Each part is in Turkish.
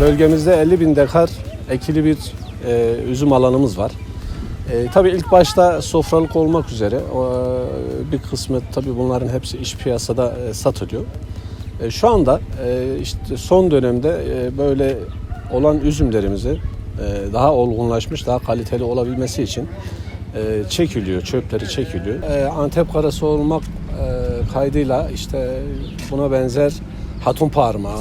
Bölgemizde 50 bin dekar ekili bir e, üzüm alanımız var. E, tabii ilk başta sofralık olmak üzere e, bir kısmı tabii bunların hepsi iş piyasada e, satılıyor. E, şu anda e, işte son dönemde e, böyle olan üzümlerimizi e, daha olgunlaşmış, daha kaliteli olabilmesi için e, çekiliyor, çöpleri çekiliyor. E, Antep karası olmak e, kaydıyla işte buna benzer hatun parmağı,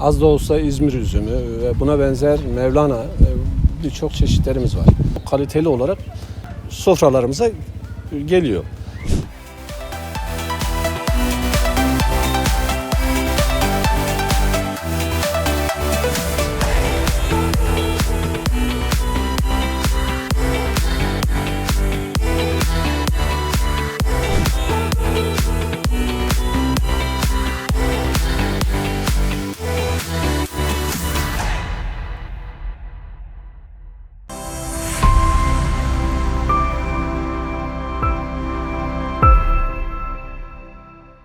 az da olsa İzmir üzümü ve buna benzer Mevlana e, birçok çeşitlerimiz var. Kaliteli olarak sofralarımıza geliyor.